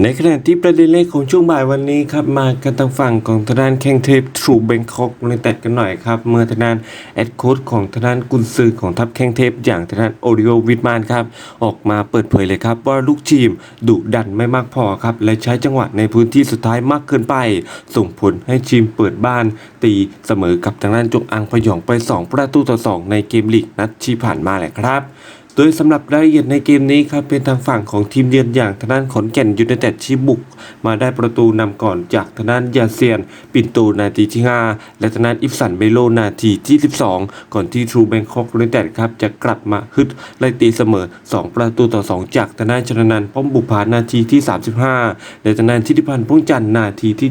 ในขณะที่ประเด็นแรกของช่วงบ่ายวันนี้ครับมากันทางฝั่งของทางด้านแข้งเทพทรูเบงคอกในแตดกันหน่อยครับ เมื่อทางด้านแอดโค้ดของทางด้านกุนซือของทัพแข้งเทพอย่างทางด้านโอริโอวิทมานครับออกมาเปิดเผยเลยครับ ว่าลูกทีมดุดันไม่มากพอครับ และใช้จังหวะในพื้นที่สุดท้ายมากเกินไป ส่งผลให้ทีมเปิดบ้าน ตีเสมอกับทางด้านจงอังพยองไป 2 ประตูต่อ 2 ในเกมลีกนัดที่ผ่านมาแหละครับ โดยสำหรับรายละเอียดในเกมนี้ครับเป็นทางฝั่งของทีมเยือนอย่างทางด้านขอนแก่นยูไนเต็ดที่บุก มาได้ประตูนำก่อนจากทางด้านยาเซียน ปินโตนาทีที่ 5 และทางด้านอิฟสันเบโลนาทีที่ 12 ก่อนที่ทรูแบงคอกยูไนเต็ดครับจะกลับมาฮึดไล่ตีเสมอ 2 ประตูต่อ 2 จากทางด้านชนนันท์ป้อมบุพานาทีที่ 35 และทางด้านทิติพันธ์พุ่งจันทร์นาทีที่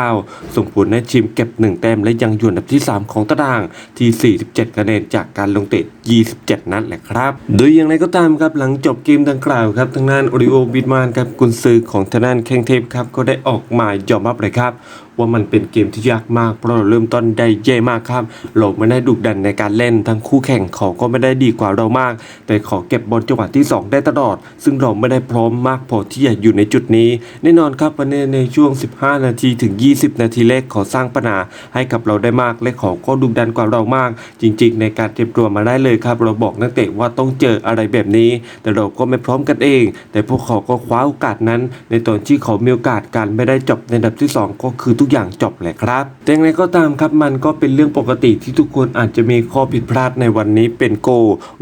79 ส่งผลให้ทีมเก็บ 1 แต้มและยังอยู่อันดับที่ 3 ของตารางที่ 47 คะแนนจากการลงเตะ 27 นัดแหละครับโดยอย่างไรก็ตามครับหลังจบเกมดังกล่าวครับทางด้านโอริโอบิดมานครับกุนซือของทางด้านแข้งเทพครับก็ได้ออกมายอมรับเลยครับ ว่ามันเป็นเกมที่ยากมาก เพราะเราเริ่มต้นได้แย่มากครับเราไม่ได้ดุดันในการเล่นทั้งคู่แข่งเขาก็ไม่ได้ดีกว่าเรามาก แต่ขอเก็บบอลจังหวะที่ 2 ได้ตลอด ซึ่งเราไม่ได้พร้อมมากพอที่จะอยู่ในจุดนี้ แน่นอนครับวันนี้ในช่วง 15 นาทีถึง 20 นาทีแรกขอสร้างปัญหาให้กับเราได้มาก และเขาก็ดุดันกว่าเรามาก จริง ๆ ในการเตรียมตัวมาได้เลยครับ เราบอกนักเตะว่าต้องเจออะไรแบบนี้ แต่เราก็ไม่พร้อมกันเอง แต่พวกเขาก็คว้าโอกาสนั้น ในตอนที่เขามีโอกาสการไม่ได้จบในอันดับที่ 2 ก็คือทุกอย่างจบแหละครับแต่อย่างไรก็ตามครับมันก็เป็นเรื่องปกติที่ทุกคนอาจจะมีข้อผิดพลาดในวันนี้เป็นโก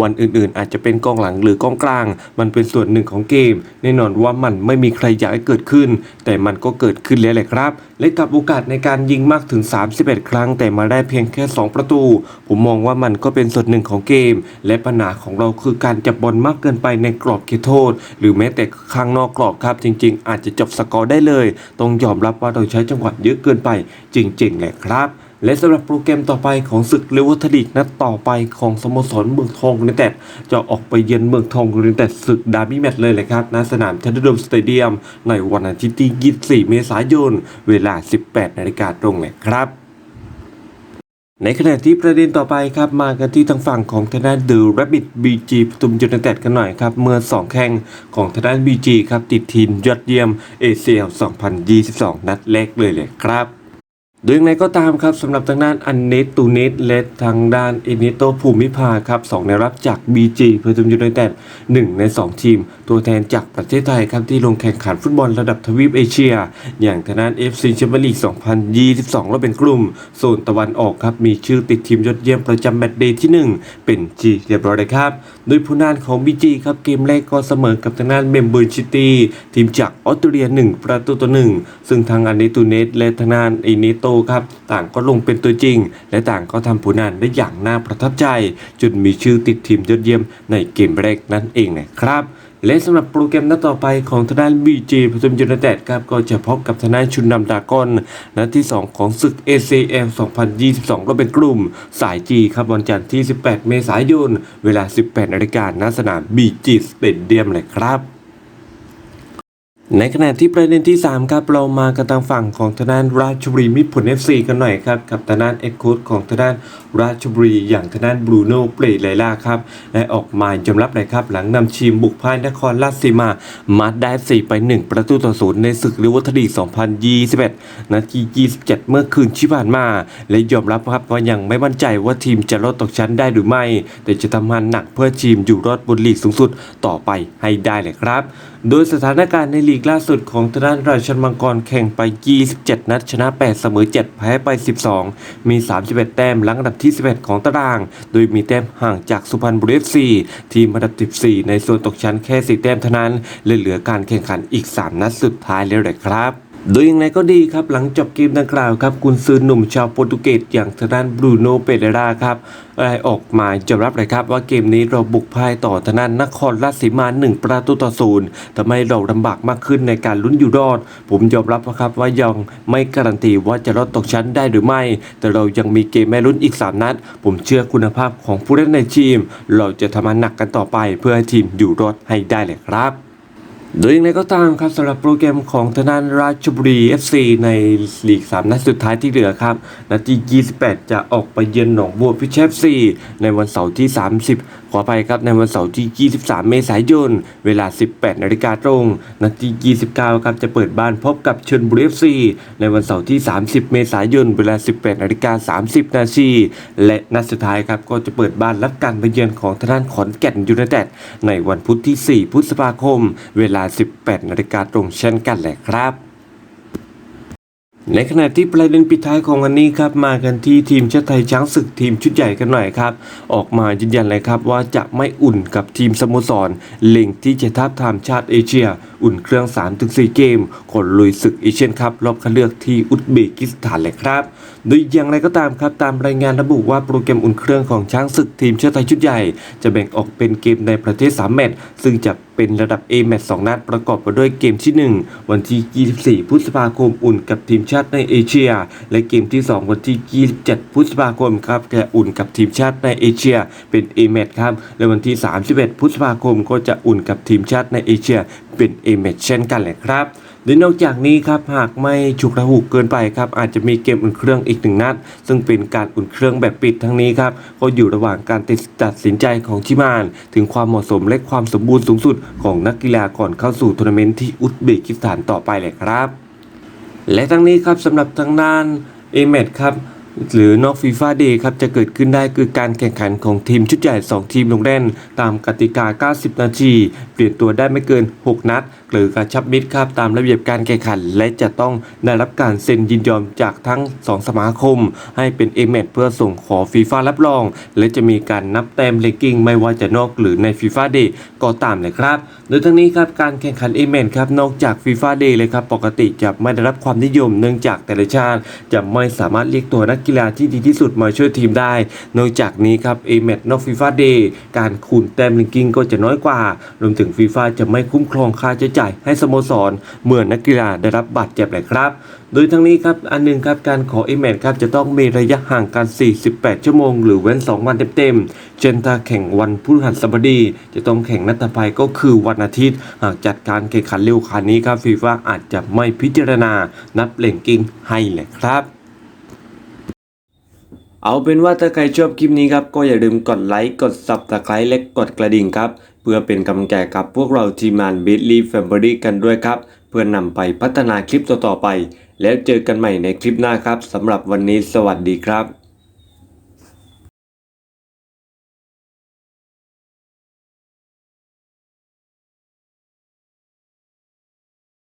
วันอื่นๆ อาจจะเป็นกองหลังหรือกองกลาง มันเป็นส่วนหนึ่งของเกม แน่นอนว่ามันไม่มีใครอยากให้เกิดขึ้น แต่มันก็เกิดขึ้นแล้วแหละครับ และกับโอกาสในการยิงมากถึง 31 ครั้ง แต่มาได้เพียงแค่ 2 ประตู ผมมองว่ามันก็เป็นส่วนหนึ่งของเกม และปัญหาของเราคือการจับบอลมากเกินไปในกรอบเขตโทษ หรือแม้แต่ข้างนอกกรอบครับจริง ๆ อาจจะจบสกอร์ได้เลยต้องยอมรับว่าเราใช้จังหวะเยอะเกินไปจริงๆแหละครับ และสำหรับโปรแกรมต่อไปของศึกเลเวอร์ทลิกนัดต่อไปของสโมสรเมืองทองยูไนเต็ดจะออกไปเยือนเมืองทองยูไนเต็ดศึกดาร์บี้แมตช์เลยเลยครับณสนามเทนเดอร์ดมสเตเดียม ในวันอาทิตย์ที่ 24 เมษายน เวลา 18 นาฬิกาตรงเลยครับ ในขณะที่ประเด็นต่อไปครับมากันที่ทางฝั่งของทางด้านเดอะแรบบิทบีจีปทุมยูไนเต็ดกันหน่อยครับ เมื่อ 2 แข่งของทางด้านบีจีครับติดทีมยอดเยี่ยมเอเชีย2022 นัดแรกเลยเลยครับ โดยอย่างไรก็ตามครับสำหรับทางด้านอันเนตตูเนตและทางด้านเอเนโตภูมิภาครับสองในรับจาก BG เพื่อทุมยูไนเต็ดหนึ่งใน 2 ทีม ตัวแทนจากประเทศไทยครับที่ลงแข่งขันฟุตบอลระดับทวีปเอเชีย อย่างทางด้าน FC แชมเปี้ยนลีก 2022 แล้วเป็นกลุ่มโซนตะวันออกครับมีชื่อติดทีมยอดเยี่ยมประจำแมตช์เดย์ที่ 1 เป็น G เรียบร้อยเลยครับ โดยผู้นานของ BG ครับเกมแรกก็เสมอกับทางด้านเมมเบอร์ซิตี้ทีมจากออสเตรเลีย 1 ประตูต่อ1ซึ่งทางอันเนตูเนตและทางด้านเอเนโตครับ ต่างก็ลงเป็นตัวจริง และต่างก็ทำผลงานได้อย่างน่าประทับใจจนมีชื่อติดทีมยอดเยี่ยมในเกมแรกนั่นเองนะครับและสำหรับโปรแกรมนัดต่อไปของทนางด้าน BG ผสมยูไนเต็ดครับก็จะพบกับทางด้านชุนนำดากอนนัดที่ 2 ของศึก ACL 2022 ก็เป็นกลุ่มสาย G ครับวันจันทร์ที่ 18 เมษายน เวลา 18นาฬิกาณสนาม BG Stadium เลยครับ ในขณะที่ประเด็นที่ 3 ครับ เรามากันทางฝั่งของทางด้านราชบุรีมิตรผล FC กันหน่อยครับ กับทางด้านเอ็กโคดของทางด้านราชบุรีอย่างทางด้านบรูโน่เปรตไลล่าครับและออกมายอมรับเลยครับ หลังนำทีมบุกพ่ายนครราชสีมามาได้ 4 ไป 1 ประตูต่อศูนย์ในศึกลิเวอร์ทลี2021 นาที 27 เมื่อคืนที่ผ่านมา และยอมรับครับว่ายังไม่มั่นใจว่าทีมจะลดตกชั้นได้หรือไม่ แต่จะทำงานหนักเพื่อทีมอยู่รอดบนลีกสูงสุดต่อไปให้ได้เลยครับโดยสถานการณ์ในลีกล่าสุดของทางด้านราชันมังกรแข่งไป 27 นัด ชนะ 8 เสมอ 7 แพ้ไป 12 มี 31 แต้มหลังอันดับที่ 11 ของตาราง โดยมีแต้มห่างจากสุพรรณบุรีเอฟซีทีมอันดับ 14 ในโซนตกชั้นแค่ 4 แต้มเท่านั้นเลยเหลือการแข่งขันอีก 3 นัดสุดท้ายแล้วแหละครับ โดยอย่างไรก็ดีครับหลังจบเกมดังกล่าวครับกุนซือหนุ่มชาวโปรตุเกสอย่างทางด้านบรูโนเปเรราครับได้ออกมายอมรับเลยครับว่าเกมนี้เราบุกพ่ายต่อทางด้านนครราชสีมาหนึ่งประตูต่อศูนย์ทำให้เราลำบากมากขึ้นในการลุ้นอยู่รอด ผมยอมรับนะครับว่ายังไม่การันตีว่าจะรอดตกชั้นได้หรือไม่ แต่เรายังมีเกมแม่ลุ้นอีก 3 นัด ผมเชื่อคุณภาพของผู้เล่นในทีม เราจะทำงานหนักกันต่อไปเพื่อให้ทีมอยู่รอดให้ได้เลยครับ โดยอย่างไรก็ตามครับสำหรับโปรแกรมของทางด้านราชบุรี FC ในลีก 3 นัดสุดท้ายที่เหลือครับนัดที่ 28 จะออกไปเยือนหนองบัวพิชเชฟซีในวันเสาร์ที่ 30 ขอไปครับในวันเสาร์ที่ 23 เมษายน เวลา 18 นาฬิกาตรง นัดที่ 29 ครับจะเปิดบ้านพบกับชนบุรี FC ในวันเสาร์ที่ 30 เมษายน เวลา 18 นาฬิกา 30 นาทีและนัดสุดท้ายครับก็จะเปิดบ้านรับการไปเยือนของทางด้านขอนแก่นยูไนเต็ดในวันพุธที่ 4 พฤษภาคม เวลา18 นาฬิกาตรงเช่นกันแหละครับ ในขณะที่ประเด็นปิดท้ายของวันนี้ครับมากันที่ทีมชาติไทยช้างศึกทีมชุดใหญ่กันหน่อยครับ ออกมายืนยันเลยครับว่าจะไม่อุ่นกับทีมสโมสรเล็งที่จะทับทามชาติเอเชีย อุ่นเครื่อง 3-4 เกมก่อนลุยศึกเอเชียนคัพรอบคัดเลือกที่อุซเบกิสถานเลยครับโดยอย่างไรก็ตามครับตามรายงานระบุว่าโปรแกรมอุ่นเครื่องของช้างศึกทีมชาติไทยชุดใหญ่ จะแบ่งออกเป็นเกมในประเทศ3แมตช์ซึ่งจะ เป็นระดับ A แมตช์2นัดประกอบไปด้วยเกมที่ 1 วันที่ 24 พฤษภาคมอุ่นกับทีมชาติในเอเชีย และเกมที่ 2 วันที่ 27 พฤษภาคมครับจะอุ่นกับทีมชาติในเอเชีย เป็น A แมตช์ครับและวันที่ 31 พฤษภาคมก็จะอุ่นกับทีมชาติในเอเชีย เป็น A แมตช์เช่นกันเลยครับโดยนอกจากนี้ครับหากไม่ฉุกระหุกเกินไปครับอาจจะมีเกมอุ่นเครื่องอีกหนึ่งนัด ซึ่งเป็นการอุ่นเครื่องแบบปิดทั้งนี้ครับก็อยู่ระหว่างการตัดสินใจของชิมาน ถึงความเหมาะสมและความสมบูรณ์สูงสุดของนักกีฬาก่อนเข้าสู่ทัวร์นาเมนต์ที่อุซเบกิสถานต่อไปเลยครับ และทั้งนี้ครับสำหรับทางด้านเอเมดครับ หรือนอกฟีฟ่าเดย์ครับจะเกิดขึ้นได้คือการแข่งขันของทีมชุดใหญ่ 2 ทีมลงเล่น ตามกติกา 90 นาที เปลี่ยนตัวได้ไม่เกิน 6 นัด หรือกระชับมิตรครับตามระเบียบการแข่งขัน และจะต้องได้รับการเซ็นยินยอมจากทั้ง 2 สมาคม ให้เป็นเอเมดเพื่อส่งขอฟีฟ่ารับรอง และจะมีการนับแต้มเลกกิ้งไม่ว่าจะนอกหรือในฟีฟ่าเดย์ก็ตามเลยครับโดยทั้งนี้ครับการแข่งขันเอเมนครับนอกจากฟีฟ่าเดย์เลยครับปกติจะไม่ได้รับความนิยมเนื่องจากแต่ละชาติจะไม่สามารถเรียกตัวนักกีฬาที่ดีที่สุดมาช่วยทีมได้ นอกจากนี้ครับเอเมนนอกฟีฟ่าเดย์การคูณแต้มเลกกิ้งก็จะน้อยกว่า รวมถึงฟีฟ่าจะไม่คุ้มครองค่าใช้จ่ายให้สโมสรเมื่อนักกีฬาได้รับบาดเจ็บเลยครับ โดยทั้งนี้ครับอันหนึ่งครับการขอเอเมนครับจะต้องมีระยะห่างกัน 48 ชั่วโมง หรือเว้น 2 วันเต็มๆเช่นถ้าแข่งวันพฤหัสบดี จะต้องแข่งนัดต่อไปก็คือวันอาทิตย์หากจัดการแข่งขันเร็วขนาดนี้ครับฟีฟ่าอาจจะไม่พิจารณานับเลงกิ้งให้เลยครับ เอาเป็นว่าถ้าใครชอบคลิปนี้ครับ ก็อย่าลืมกดไลค์ กด Subscribe และกดกระดิ่งครับ เพื่อเป็นกำลังใจกับพวกเราทีมงาน b i t l y Family กันด้วยครับ เพื่อนำไปพัฒนาคลิปต่อๆไป แล้วเจอกันใหม่ในคลิปหน้าครับสำหรับวันนี้สวัสดีครับ